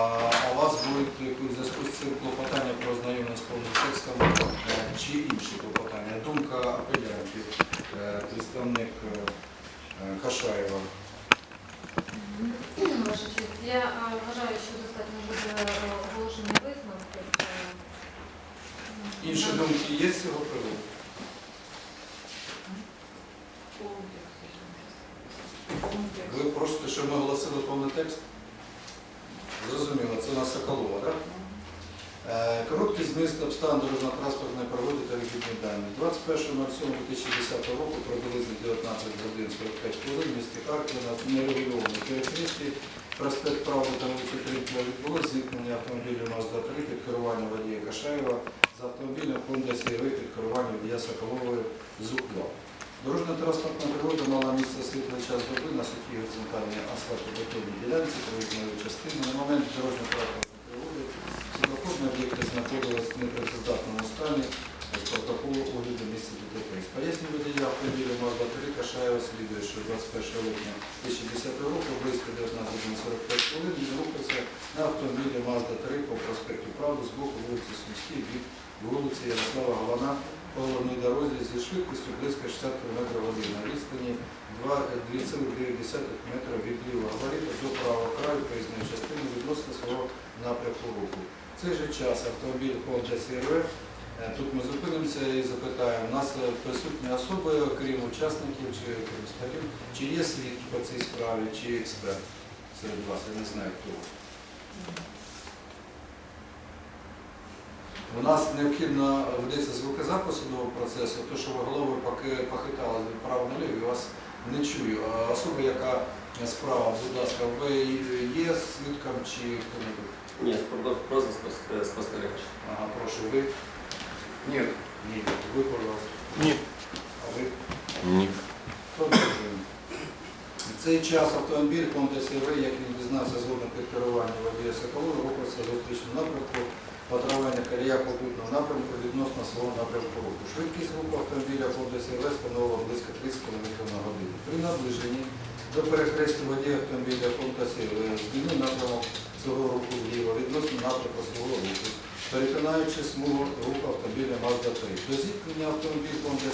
А у вас будуть у зв'язку з цим клопотання про ознайомлення з повним текстом е, чи інші клопотання? Думка апелянтів, е, представник е, Кашаєва. Ваша честь, я вважаю, що достатньо буде оголошення висновків. е, Інші думки є з цього приводу? Ви просите, щоб ми оголосили повний текст? Зрозуміло, це у нас Соколова, так? Е, Короткий зміст обставин дорожньо-транспортної пригоди та вихідні дані. 21.07.2010 року приблизно 19 годин 45 хвилин в місті Харкові на нерегульованій перехресті проспект Правди та вулиці Трипля відбулося зіткнення автомобілів Mazda 3 під керуванням водія Кашаєва з автомобілем Honda CR-V під керуванням водія Соколової ЗУК-2. Дорожньо-транспортна пригода мала місце світлий час доби на сухій горизонтальній асфальтобетонній ділянці проїзної частини. На момент дорожньо-транспортної пригоди світлофорні об'єкти знаходились в непрацездатному стані з протоколу огляду місця ДТП. З пояснень водія автомобіля Mazda 3 Кашаєва слідує, що 21 липня 2010 року близько 19.45 хвилин він рухався на автомобілі Mazda 3 по проспекту Правди з боку вулиці Сумській від вулиці Ярослава Галана по головній дорозі зі швидкістю близько 60 км в годину на відстані 2,9 метра від лівого габариту до правого краю проїзної частини відносно свого напрямку руху. В цей же час автомобіль Honda CR-V, тут ми зупинимося і запитаємо, у нас е, присутні особи, окрім учасників чи сторін, чи є свідки по цій справі, чи експерт серед вас, я не знаю хто. У нас необхідно ведеться звукозапис судового процесу, то що ви головою поки похитали право наліво, я вас не чую. А особа, яка справа, будь ласка, ви є свідком чи хто-небудь? Ні, просто спос- спостерігач. Ага, прошу, ви? Ні. Ні. Ви, пожалуйста. Ні. А ви? Ні. Продовжуємо. В цей час автомобіль Honda CR-V, як він дізнався згодом під керуванням водія Соколова, рухався в зустрічному напрямку патрулювання колія попутного напрямку відносно свого напрямку руху. Швидкість руху автомобіля Honda CR-V становила близько 30 км на годину. При наближенні до перехрестя водія автомобіля Honda CR-V змінив напрямок свого руху вліво відносно напрямку свого руху, перетинаючи смугу руху автомобіля Mazda 3. До зіткнення автомобіль Honda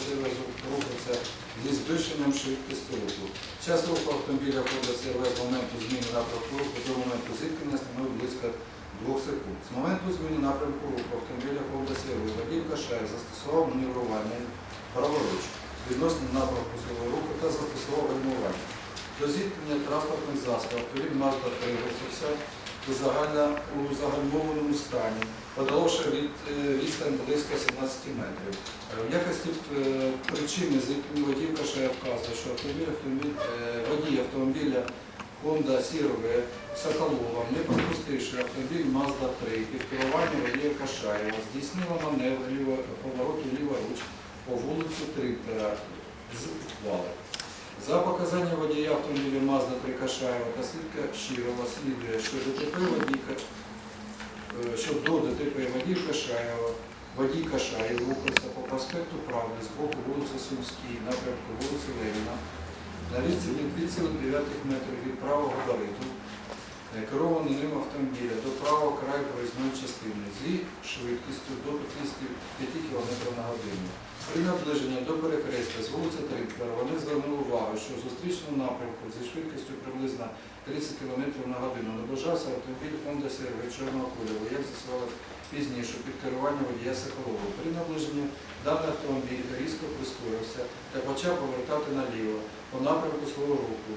рухався зі збільшенням швидкості руху. Час руху автомобіля Honda CR-V з моменту зміни напрямку руху до моменту зіткнення становив близько 2 секунд. З моменту зміни напрямку руху автомобіля Honda CR-V водій Кашаєв застосував маневрування праворуч відносно напрямку свого руху та застосував гальмування. До зіткнення транспортних засобів автомобіль Mazda 3 рухався у загальмованому стані, подолавши від, е, відстань близько 17 метрів. Е, В якості е, причини зіткнення водій Кашаєв вказує, що водій автомобіля Honda CR-V Соколова, не пропустивши автомобіль Mazda 3 під керуванням водія Кашаєва, здійснила маневр повороту ліворуч по вулицю Триптера з ухвали. За показання водія автомобіля Mazda 3 Кашаєва та свідка Щирова слідує, що ДТП водійка, е, що до ДТП водій Кашаєва, водій Кашаєв рухався по проспекту Правди з боку вулиці Сумській, напрямку вулиці Леніна, на відстані 2,9 метрів від правого габариту, е, керований ним автомобіля до правого краю проїзної частини зі швидкістю до 55 км на годину. При наближенні до перехрестя з вулиці Триптера вони звернули увагу, що в зустрічному напрямку зі швидкістю приблизно 30 км на годину наближався автомобіль Honda CR-V чорного кольору, як з'ясувалось пізніше під керуванням водія Соколова. При наближенні даний автомобіль різко прискорився та почав повертати наліво по напрямку свого руху.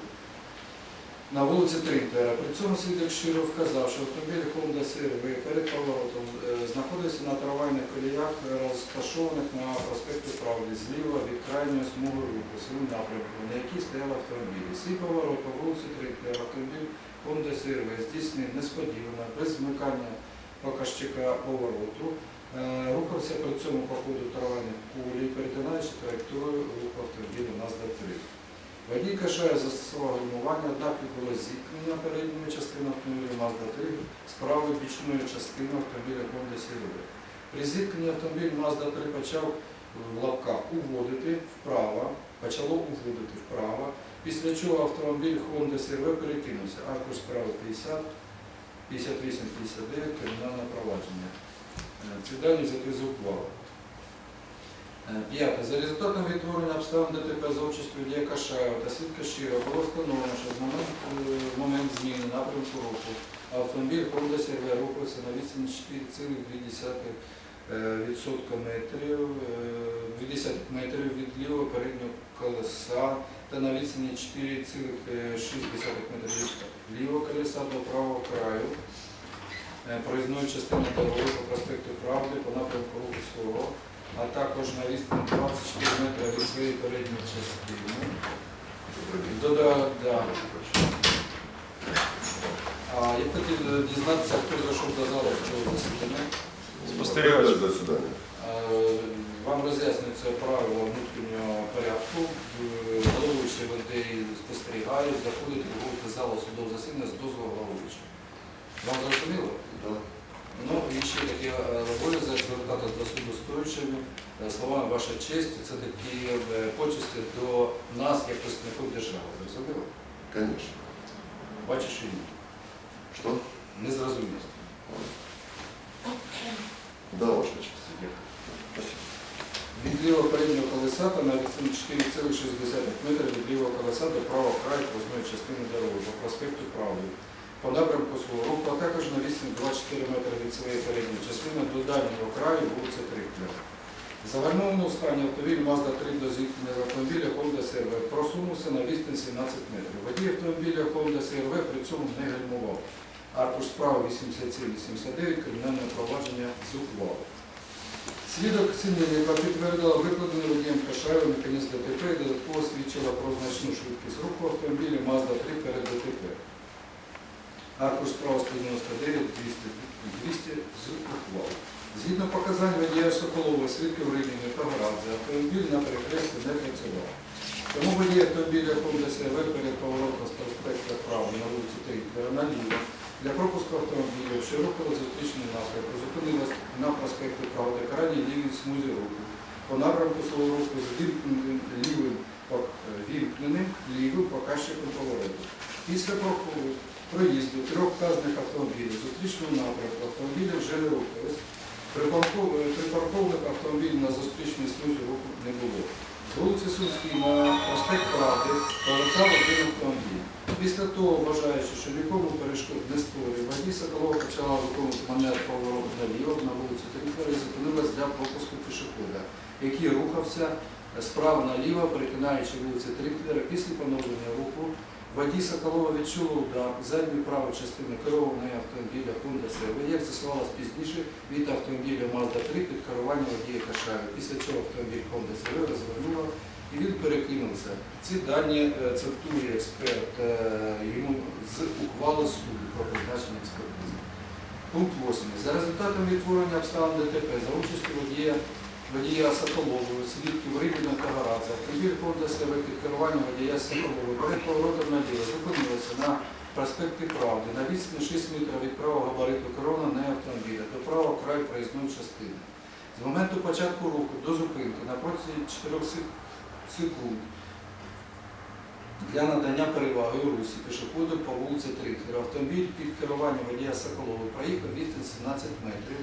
На вулиці Триптера. При цьому свідок щиро вказав, що автомобіль Honda CR-V перед поворотом е, знаходився на трамвайних коліях, розташованих на проспекту Правди, зліва від крайньої смуги руху, своїм напрямку, на якій стояв автомобіль. Свій поворот по вулиці Триптера автомобіль Honda CR-V здійснив несподівано, без вмикання показчика повороту. Е, Рухався при цьому по ходу трамвайних кулій, перетинаючи траєкторію руху автомобіля Mazda 3. Водій Кашаєв застосував гальмування, однак відбулось зіткнення передніми частинами автомобіля Mazda 3 з правою бічною частиною автомобіля Honda CR-V. При зіткненні автомобіль Mazda 3 почав в лапках уводити вправо, почало уводити вправо, після чого автомобіль Honda CR-V перекинувся. Аркуш справа 50, 58-59 кримінальне провадження. Е, Ці дані взяти з ухвали. Е, П'яте. За результатом відтворення обставин ДТП за участю водія Кашаєва та свідка Щира було встановлено, що з момент, е, в момент зміни напрямку руху автомобіль Honda CRV рухався на відстані 4,2 е, метрів, е, 20 метрів від лівого переднього колеса та на відстані 4,6 метрів від лівого колеса до правого краю е, проїзної частини дороги по проспекту Правди по напрямку руху свого, а також на відстані 24 метри від своєї передньої частини. Дода, да. А я хотів е, дізнатися, хто зайшов до залу цього засідання. Спостерігач. До свидання. Е, Вам роз'яснюється правило внутрішнього порядку. Е, Головуючий веде і спостерігає, заходить і залу судового засідання з дозволу головуючого. Вам зрозуміло? Да. Ще таке е, обов'язок звертати до суду стоючими е, словами ваша честь, це такі е, почесті до нас, як представників держави. Зрозуміло? Конечно. Бачиш і ні. Что? Не зрозуміло. Да, ваша честь. Спасибо. Від лівого переднього колеса та на відстані 4,6 метра від лівого колеса до правого краю проїзної частини дороги по проспекту Правди. По напрямку свого руху, а також на відстані 24 метри від своєї передньої дальнього краю вулиці Триклер. В загальнованому стані автомобіль Mazda 3 до зіткнення автомобіля Honda CRV просунувся на відстань 17 метрів. Водій автомобіля Honda CRV при цьому не гальмував. Аркуш справа 87-89 кримінальне провадження з ухвали. Свідок Синельника підтвердила викладений водієм Кашаєва механізм ДТП і додатково свідчила про значну швидкість руху автомобіля Mazda 3 перед ДТП. Аркуш справа 199 200, 200 з ухвали. Згідно показань водія Соколова, свідків Рибіни та Градзе, автомобіль на перехресті не працював. Тому водій автомобіля Honda CRV перед з проспекту Правди на вулицю Триклера наліво для пропуску автомобіля, що рухали зустрічний напрямку, зупинилась на проспекті Правди, крайній лівій смузі руху. По напрямку свого руху з лівим вімкненим лівим показчиком повороту. Після проходу проїзду трьох вказаних автомобілів зустрічного напрямку автомобілі вже не рухались. Припарков- Припаркованих автомобілів на зустрічній смузі руху не було. З вулиці Сумській на проспект Правди повертав один автомобіль. Після того, вважаючи, що нікому перешкод не створює, водій Соколова почала виконувати маневр повороту наліво на вулицю і зупинилась для пропуску пішохода, який рухався справа наліво, перетинаючи вулиці Тріклера. Після поновлення руху водій Соколова відчув удар задньої правої частини керованої автомобіля Honda CRV, як з'ясувалось пізніше, від автомобіля Mazda 3 під керуванням водія Кашаєва. Після цього автомобіль Honda CRV розвернула і він перекинувся. Ці дані е, цитує експерт е, йому з ухвали суду про призначення експертизи. Пункт 8. За результатом відтворення обставин ДТП за участю водія, водія Соколової, свідків Рибіна та Гарадзе, Honda CRV під керуванням водія Соколової перед поворотом наліво зупинилися на проспекті Правди. На відстані 6 метрів від правого габариту корона не автомобіля. До правого краю проїзної частини. З моменту початку руху до зупинки на протязі 4 секунд для надання переваги у русі пішоходу по вулиці Трихлера. Автомобіль під керуванням водія Соколової проїхав відстань 17 метрів,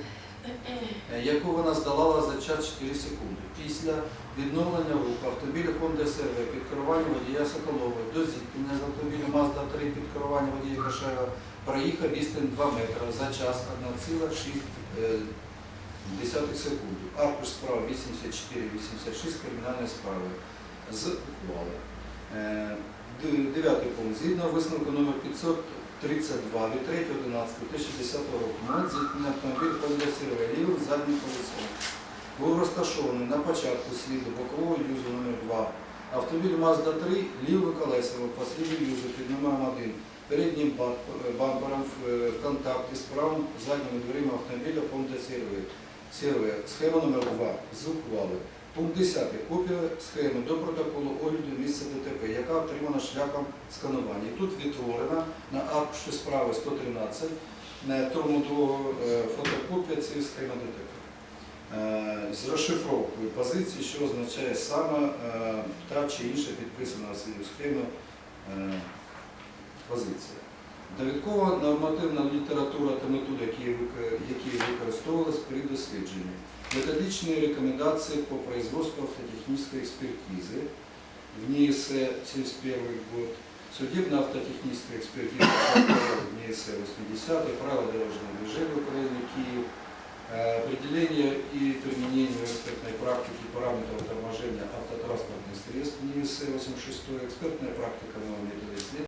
яку вона здолала за час 4 секунди. Після відновлення руху автомобіля Honda CRV під керуванням водія Соколової до зіткнення з автомобілем Mazda 3 під керуванням водія Кашева проїхав відстань 2 метри за час 1,6 секунди. Аркуш справа 84-86 кримінальної справи з ухвали. Е, Дев'ятий пункт. Згідно висновку номер 532 від 3.11.2010 року на зіткнення автомобіль CRV лівим заднім колесом був розташований на початку сліду бокового юзу номер 2 Автомобіль Mazda 3 лівим колесом по сліду юзу під номером 1 переднім бампером в е, контакті з правим задніми дверима автомобіля Honda CRV. Схема номер 2 з ухвали. Пункт 10. Копія схеми до протоколу огляду місця ДТП, яка отримана шляхом сканування. І тут відтворена на аркуші справи 113, тому до е, фотокопія цієї схеми ДТП. Е, З розшифровкою позиції, що означає саме е, та чи інша підписана е, позиція. Довідкова нормативна література та методи, які використовувалися при дослідженні. Методичні рекомендації по производству автотехнической экспертизы в НИИСе 71 год, судебно автотехническая экспертиза в НИИСе 80 правила дорожного движения Украины Киев, Э, определение и применение в экспертной практике параметров торможения автотранспортных средств НИИСе 86 экспертная практика нового метода исследования